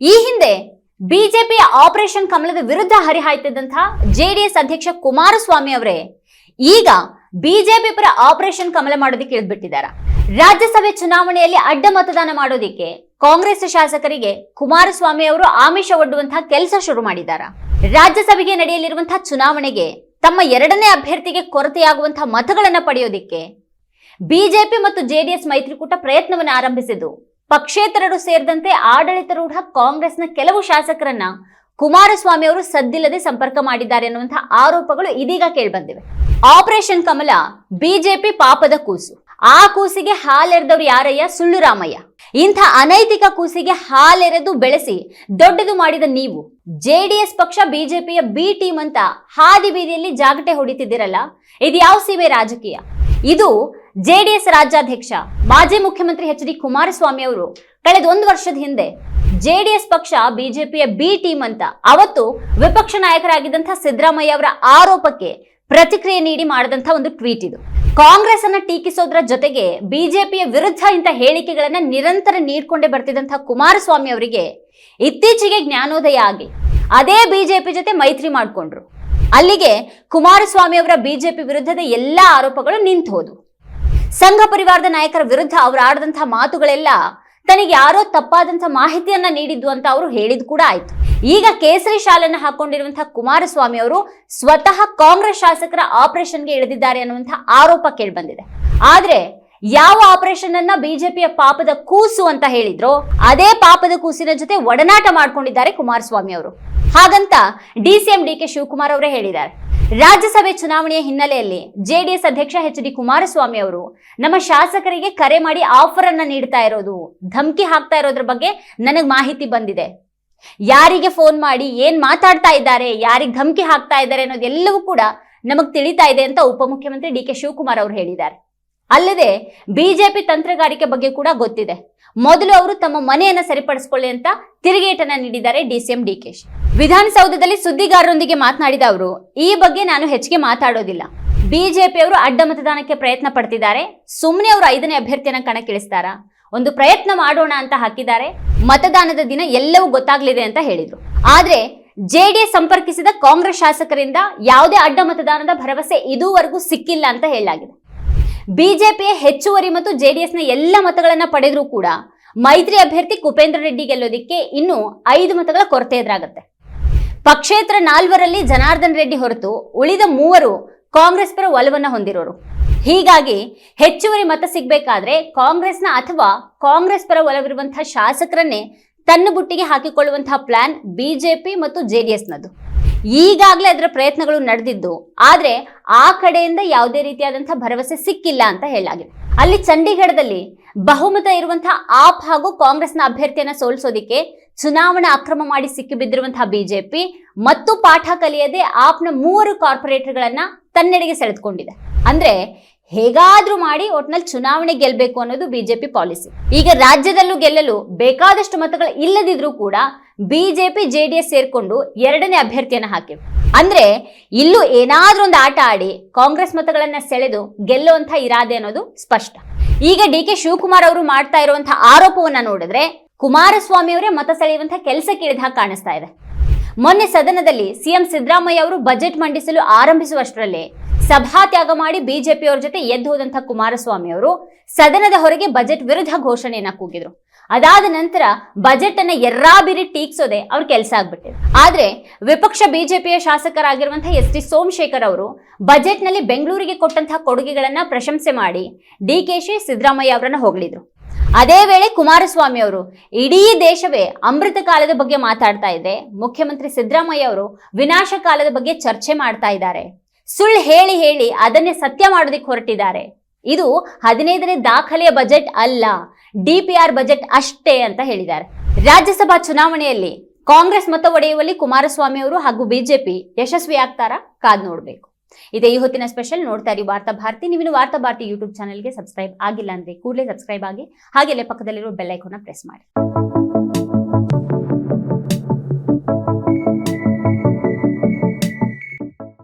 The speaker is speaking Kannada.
ಈ ಹಿಂದೆ ಬಿಜೆಪಿಯ ಆಪರೇಷನ್ ಕಮಲದ ವಿರುದ್ಧ ಹರಿಹಾಯ್ತಿದ್ದಂತಹ ಜೆಡಿಎಸ್ ಅಧ್ಯಕ್ಷ ಕುಮಾರಸ್ವಾಮಿ ಅವರೇ ಈಗ ಬಿಜೆಪಿ ಪರ ಆಪರೇಷನ್ ಕಮಲ ಮಾಡೋದಕ್ಕೆ ಇಳಿದ್ಬಿಟ್ಟಿದ್ದಾರೆ ರಾಜ್ಯಸಭೆ ಚುನಾವಣೆಯಲ್ಲಿ ಅಡ್ಡ ಮತದಾನ ಮಾಡೋದಿಕ್ಕೆ ಕಾಂಗ್ರೆಸ್ ಶಾಸಕರಿಗೆ ಕುಮಾರಸ್ವಾಮಿ ಅವರು ಆಮಿಷ ಒಡ್ಡುವಂತಹ ಕೆಲಸ ಶುರು ಮಾಡಿದ್ದಾರೆ ರಾಜ್ಯಸಭೆಗೆ ನಡೆಯಲಿರುವಂತಹ ಚುನಾವಣೆಗೆ ತಮ್ಮ ಎರಡನೇ ಅಭ್ಯರ್ಥಿಗೆ ಕೊರತೆಯಾಗುವಂತಹ ಮತಗಳನ್ನು ಪಡೆಯೋದಿಕ್ಕೆ ಬಿಜೆಪಿ ಮತ್ತು ಜೆಡಿಎಸ್ ಮೈತ್ರಿಕೂಟ ಪ್ರಯತ್ನವನ್ನು ಆರಂಭಿಸಿದ್ದು ಪಕ್ಷೇತರರು ಸೇರಿದಂತೆ ಆಡಳಿತಾರೂಢ ಕಾಂಗ್ರೆಸ್ನ ಕೆಲವು ಶಾಸಕರನ್ನ ಕುಮಾರಸ್ವಾಮಿ ಅವರು ಸದ್ದಿಲ್ಲದೆ ಸಂಪರ್ಕ ಮಾಡಿದ್ದಾರೆ ಅನ್ನುವಂತಹ ಆರೋಪಗಳು ಇದೀಗ ಕೇಳಿಬಂದಿವೆ. ಆಪರೇಷನ್ ಕಮಲ ಬಿಜೆಪಿ ಪಾಪದ ಕೂಸು. ಆ ಕೂಸಿಗೆ ಹಾಲೆರೆದವರು ಯಾರಯ್ಯ? ಸುಳ್ಳು ರಾಮಯ್ಯ ಇಂಥ ಅನೈತಿಕ ಕೂಸಿಗೆ ಹಾಲೆರೆದು ಬೆಳೆಸಿ ದೊಡ್ಡದು ಮಾಡಿದ ನೀವು. ಜೆಡಿಎಸ್ ಪಕ್ಷ, ಬಿಜೆಪಿಯ ಬಿ ಟೀಮ್ ಅಂತ ಹಾದಿ ಬೀದಿಯಲ್ಲಿ ಜಾಗಟೆ ಹೊಡಿತಿದ್ದೀರಲ್ಲ? ಇದು ಯಾವ ಸೀಮೆ ರಾಜಕೀಯ? ಇದು ಜೆಡಿಎಸ್ ರಾಜ್ಯಾಧ್ಯಕ್ಷ, ಮಾಜಿ ಮುಖ್ಯಮಂತ್ರಿ ಎಚ್ ಡಿ ಕುಮಾರಸ್ವಾಮಿ ಅವರು ಕಳೆದ ಒಂದು ವರ್ಷದ ಹಿಂದೆ ಜೆಡಿಎಸ್ ಪಕ್ಷ, ಬಿಜೆಪಿಯ ಬಿ ಟೀಮ್ ಅಂತ ಅವತ್ತು ವಿಪಕ್ಷ ನಾಯಕರಾಗಿದ್ದಂತಹ ಸಿದ್ದರಾಮಯ್ಯ ಅವರ ಆರೋಪಕ್ಕೆ ಪ್ರತಿಕ್ರಿಯೆ ನೀಡಿ ಮಾಡಿದಂತಹ ಒಂದು ಟ್ವೀಟ್ ಇದು. ಕಾಂಗ್ರೆಸ್ ಅನ್ನ ಟೀಕಿಸೋದ್ರ ಜೊತೆಗೆ ಬಿಜೆಪಿಯ ವಿರುದ್ಧ ಇಂಥ ಹೇಳಿಕೆಗಳನ್ನ ನಿರಂತರ ನೀಡ್ಕೊಂಡೇ ಬರ್ತಿದ್ದಂತಹ ಕುಮಾರಸ್ವಾಮಿ ಅವರಿಗೆ ಇತ್ತೀಚೆಗೆ ಜ್ಞಾನೋದಯ ಆಗಿ ಅದೇ ಬಿಜೆಪಿ ಜೊತೆ ಮೈತ್ರಿ ಮಾಡಿಕೊಂಡ್ರು. ಅಲ್ಲಿಗೆ ಕುಮಾರಸ್ವಾಮಿ ಅವರ ಬಿಜೆಪಿ ವಿರುದ್ಧದ ಎಲ್ಲಾ ಆರೋಪಗಳು ನಿಂತು ಹೋದವು ಸಂಘ ಪರಿವಾರದ ನಾಯಕರ ವಿರುದ್ಧ ಅವರು ಆಡದಂತಹ ಮಾತುಗಳೆಲ್ಲ ತನಗೆ ಯಾರೋ ತಪ್ಪಾದಂಥ ಮಾಹಿತಿಯನ್ನ ನೀಡಿದ್ದು ಅಂತ ಅವರು ಹೇಳಿದ್ ಕೂಡ ಆಯ್ತು. ಈಗ ಕೇಸರಿ ಶಾಲನ್ನ ಹಾಕೊಂಡಿರುವಂತಹ ಕುಮಾರಸ್ವಾಮಿ ಅವರು ಸ್ವತಃ ಕಾಂಗ್ರೆಸ್ ಶಾಸಕರ ಆಪರೇಷನ್ಗೆ ಇಳಿದಿದ್ದಾರೆ ಅನ್ನುವಂತಹ ಆರೋಪ ಕೇಳಿಬಂದಿದೆ. ಆದ್ರೆ ಯಾವ ಆಪರೇಷನ್ ಅನ್ನ ಬಿಜೆಪಿಯ ಪಾಪದ ಕೂಸು ಅಂತ ಹೇಳಿದ್ರು ಅದೇ ಪಾಪದ ಕೂಸಿನ ಜೊತೆ ಒಡನಾಟ ಮಾಡ್ಕೊಂಡಿದ್ದಾರೆ ಕುಮಾರಸ್ವಾಮಿ ಅವರು. ಹಾಗಂತ ಡಿಸಿಎಂ ಡಿ ಕೆ ಶಿವಕುಮಾರ್ ಅವರೇ ಹೇಳಿದ್ದಾರೆ. ರಾಜ್ಯಸಭೆ ಚುನಾವಣೆಯ ಹಿನ್ನೆಲೆಯಲ್ಲಿ ಜೆಡಿಎಸ್ ಅಧ್ಯಕ್ಷ ಎಚ್ ಡಿ ಕುಮಾರಸ್ವಾಮಿ ಅವರು ನಮ್ಮ ಶಾಸಕರಿಗೆ ಕರೆ ಮಾಡಿ ಆಫರ್ ಅನ್ನ ನೀಡ್ತಾ ಇರೋದು, ಧಮಕಿ ಹಾಕ್ತಾ ಇರೋದ್ರ ಬಗ್ಗೆ ನನಗೆ ಮಾಹಿತಿ ಬಂದಿದೆ. ಯಾರಿಗೆ ಫೋನ್ ಮಾಡಿ, ಏನ್ ಮಾತಾಡ್ತಾ ಇದ್ದಾರೆ, ಯಾರಿಗೆ ಧಮಕಿ ಹಾಕ್ತಾ ಇದ್ದಾರೆ ಅನ್ನೋದೆಲ್ಲವೂ ಕೂಡ ನಮಗ್ ತಿಳಿತಾ ಇದೆ ಅಂತ ಉಪಮುಖ್ಯಮಂತ್ರಿ ಡಿ ಕೆ ಶಿವಕುಮಾರ್ ಅವರು ಹೇಳಿದ್ದಾರೆ. ಅಲ್ಲದೆ ಬಿಜೆಪಿ ತಂತ್ರಗಾರಿಕೆ ಬಗ್ಗೆ ಕೂಡ ಗೊತ್ತಿದೆ. ಮೊದಲು ಅವರು ತಮ್ಮ ಮನೆಯನ್ನ ಸರಿಪಡಿಸಿಕೊಳ್ಳಿ ಅಂತ ತಿರುಗೇಟನ್ನ ನೀಡಿದ್ದಾರೆ ಡಿಸಿಎಂ ಡಿಕೆಶ್. ವಿಧಾನಸೌಧದಲ್ಲಿ ಸುದ್ದಿಗಾರರೊಂದಿಗೆ ಮಾತನಾಡಿದ ಅವರು, ಈ ಬಗ್ಗೆ ನಾನು ಹೆಚ್ಚಿಗೆ ಮಾತಾಡೋದಿಲ್ಲ. ಬಿಜೆಪಿ ಅವರು ಅಡ್ಡ ಮತದಾನಕ್ಕೆ ಪ್ರಯತ್ನ ಪಡ್ತಿದ್ದಾರೆ. ಸುಮ್ಮನೆ ಅವರು ಐದನೇ ಅಭ್ಯರ್ಥಿಯನ್ನ ಕಣಕ್ಕಿಳಿಸ್ತಾರ? ಒಂದು ಪ್ರಯತ್ನ ಮಾಡೋಣ ಅಂತ ಹಾಕಿದ್ದಾರೆ. ಮತದಾನದ ದಿನ ಎಲ್ಲವೂ ಗೊತ್ತಾಗ್ಲಿದೆ ಅಂತ ಹೇಳಿದ್ರು. ಆದ್ರೆ, ಜೆಡಿಎಸ್ ಸಂಪರ್ಕಿಸಿದ ಕಾಂಗ್ರೆಸ್ ಶಾಸಕರಿಂದ ಯಾವುದೇ ಅಡ್ಡ ಮತದಾನದ ಭರವಸೆ ಇದುವರೆಗೂ ಸಿಕ್ಕಿಲ್ಲ ಅಂತ ಹೇಳಲಾಗಿದೆ. ಬಿಜೆಪಿಯ ಹೆಚ್ಚುವರಿ ಮತ್ತು ಜೆಡಿಎಸ್ನ ಎಲ್ಲ ಮತಗಳನ್ನ ಪಡೆದರೂ ಕೂಡ ಮೈತ್ರಿ ಅಭ್ಯರ್ಥಿ ಕುಪೇಂದ್ರ ರೆಡ್ಡಿ ಗೆಲ್ಲೋದಿಕ್ಕೆ ಇನ್ನು ಐದು ಮತಗಳ ಕೊರತೆ ಎದುರಾಗುತ್ತೆ. ಪಕ್ಷೇತರ ನಾಲ್ವರಲ್ಲಿ ಜನಾರ್ದನ್ ರೆಡ್ಡಿ ಹೊರತು ಉಳಿದ ಮೂವರು ಕಾಂಗ್ರೆಸ್ ಪರ ಒಲವನ್ನ ಹೊಂದಿರೋರು. ಹೀಗಾಗಿ ಹೆಚ್ಚುವರಿ ಮತ ಸಿಗಬೇಕಾದ್ರೆ ಕಾಂಗ್ರೆಸ್ನ ಅಥವಾ ಕಾಂಗ್ರೆಸ್ ಪರ ಒಲವಿರುವಂತಹ ಶಾಸಕರನ್ನೇ ತನ್ನ ಬುಟ್ಟಿಗೆ ಹಾಕಿಕೊಳ್ಳುವಂತಹ ಪ್ಲಾನ್ ಬಿಜೆಪಿ ಮತ್ತು ಜೆಡಿಎಸ್ನದು. ಈಗಾಗಲೇ ಅದರ ಪ್ರಯತ್ನಗಳು ನಡೆದಿದ್ದು, ಆದರೆ ಆ ಕಡೆಯಿಂದ ಯಾವುದೇ ರೀತಿಯಾದಂಥ ಭರವಸೆ ಸಿಕ್ಕಿಲ್ಲ ಅಂತ ಹೇಳಲಾಗಿದೆ. ಅಲ್ಲಿ ಚಂಡೀಗಢದಲ್ಲಿ ಬಹುಮತ ಇರುವಂತಹ ಆಪ್ ಹಾಗೂ ಕಾಂಗ್ರೆಸ್ನ ಅಭ್ಯರ್ಥಿಯನ್ನು ಸೋಲಿಸೋದಿಕ್ಕೆ ಚುನಾವಣಾ ಅಕ್ರಮ ಮಾಡಿ ಸಿಕ್ಕಿಬಿದ್ದಿರುವಂತಹ ಬಿಜೆಪಿ ಮತ್ತು ಪಾಠ ಕಲಿಯದೆ ಆಪ್ನ ಮೂವರು ಕಾರ್ಪೊರೇಟರ್ಗಳನ್ನ ತನ್ನೆಡೆಗೆ ಸೆಳೆದುಕೊಂಡಿದೆ. ಅಂದ್ರೆ ಹೇಗಾದ್ರೂ ಮಾಡಿ ಒಟ್ನಲ್ಲಿ ಚುನಾವಣೆ ಗೆಲ್ಬೇಕು ಅನ್ನೋದು ಬಿಜೆಪಿ ಪಾಲಿಸಿ. ಈಗ ರಾಜ್ಯದಲ್ಲೂ ಗೆಲ್ಲಲು ಬೇಕಾದಷ್ಟು ಮತಗಳು ಇಲ್ಲದಿದ್ರೂ ಕೂಡ ಬಿಜೆಪಿ, ಜೆಡಿಎಸ್ ಸೇರ್ಕೊಂಡು ಎರಡನೇ ಅಭ್ಯರ್ಥಿಯನ್ನ ಹಾಕಿ ಅಂದ್ರೆ ಇಲ್ಲೂ ಏನಾದ್ರೂ ಒಂದು ಆಟ ಆಡಿ ಕಾಂಗ್ರೆಸ್ ಮತಗಳನ್ನ ಸೆಳೆದು ಗೆಲ್ಲುವಂತ ಇರಾದೆ ಅನ್ನೋದು ಸ್ಪಷ್ಟ. ಈಗ ಡಿ ಕೆ ಶಿವಕುಮಾರ್ ಅವರು ಮಾಡ್ತಾ ಇರುವಂತಹ ಆರೋಪವನ್ನ ನೋಡಿದ್ರೆ ಕುಮಾರಸ್ವಾಮಿ ಅವರೇ ಮತ ಸೆಳೆಯುವಂತಹ ಕೆಲಸಕ್ಕೆ ಇಳಿದ ಹಾಗೆ ಕಾಣಿಸ್ತಾ ಇದೆ. ಮೊನ್ನೆ ಸದನದಲ್ಲಿ ಸಿಎಂ ಸಿದ್ದರಾಮಯ್ಯ ಅವರು ಬಜೆಟ್ ಮಂಡಿಸಲು ಆರಂಭಿಸುವಷ್ಟರಲ್ಲೇ ಸಭಾತ್ಯಾಗ ಮಾಡಿ ಬಿಜೆಪಿಯವರ ಜೊತೆ ಎದ್ದು ಹೋದಂತಹ ಕುಮಾರಸ್ವಾಮಿ ಅವರು ಸದನದ ಹೊರಗೆ ಬಜೆಟ್ ವಿರುದ್ಧ ಘೋಷಣೆಯನ್ನ ಕೂಗಿದ್ರು. ಅದಾದ ನಂತರ ಬಜೆಟ್ ಅನ್ನ ಎರ್ರಾಬಿರಿ ಟೀಕ್ಸೋದೆ ಅವ್ರ ಕೆಲಸ ಆಗ್ಬಿಟ್ಟಿದೆ. ಆದ್ರೆ ವಿಪಕ್ಷ ಬಿಜೆಪಿಯ ಶಾಸಕರಾಗಿರುವಂತಹ ಎಸ್ ಟಿ ಸೋಮಶೇಖರ್ ಅವರು ಬಜೆಟ್ನಲ್ಲಿ ಬೆಂಗಳೂರಿಗೆ ಕೊಟ್ಟಂತಹ ಕೊಡುಗೆಗಳನ್ನ ಪ್ರಶಂಸೆ ಮಾಡಿ ಡಿ ಕೆ ಶಿ ಸಿದ್ದರಾಮಯ್ಯ ಅವರನ್ನ ಹೊಗಳಿದ್ರು. ಅದೇ ವೇಳೆ ಕುಮಾರಸ್ವಾಮಿ ಅವರು ಇಡೀ ದೇಶವೇ ಅಮೃತ ಕಾಲದ ಬಗ್ಗೆ ಮಾತಾಡ್ತಾ ಇದೆ. ಮುಖ್ಯಮಂತ್ರಿ ಸಿದ್ದರಾಮಯ್ಯ ಅವರು ವಿನಾಶ ಕಾಲದ ಬಗ್ಗೆ ಚರ್ಚೆ ಮಾಡ್ತಾ ಇದ್ದಾರೆ. ಸುಳ್ಳು ಹೇಳಿ ಹೇಳಿ ಅದನ್ನೇ ಸತ್ಯ ಮಾಡೋದಕ್ಕೆ ಹೊರಟಿದ್ದಾರೆ. ಇದು ಹದಿನೈದನೇ ದಾಖಲೆಯ ಬಜೆಟ್ ಅಲ್ಲ ಡಿಪಿಆರ್ ಬಜೆಟ್ ಅಷ್ಟೇ ಅಂತ ಹೇಳಿದ್ದಾರೆ. ರಾಜ್ಯಸಭಾ ಚುನಾವಣೆಯಲ್ಲಿ ಕಾಂಗ್ರೆಸ್ ಮತ ಒಡೆಯುವಲ್ಲಿ ಕುಮಾರಸ್ವಾಮಿ ಅವರು ಹಾಗೂ ಬಿಜೆಪಿ ಯಶಸ್ವಿ ಆಗ್ತಾರಾ ಕಾದ್ ನೋಡ್ಬೇಕು. ಇದೇ ಈ ಹೊತ್ತಿನ ಸ್ಪೆಷಲ್ ನೋಡ್ತಾ ಇರಿ ವಾರ್ತಾ ಭಾರತಿ. ನೀವು ವಾರ್ತಾ ಭಾರತಿ ಯೂಟ್ಯೂಬ್ ಚಾನಲ್ಗೆ ಸಬ್ಸ್ಕ್ರೈಬ್ ಆಗಿಲ್ಲ ಅಂದ್ರೆ ಕೂಡಲೇ ಸಬ್ಸ್ಕ್ರೈಬ್ ಆಗಿ ಹಾಗೆಲ್ಲೇ ಪಕ್ಕದಲ್ಲಿರೋ ಬೆಲ್ಲೈಕೋನ ಪ್ರೆಸ್ ಮಾಡಿ.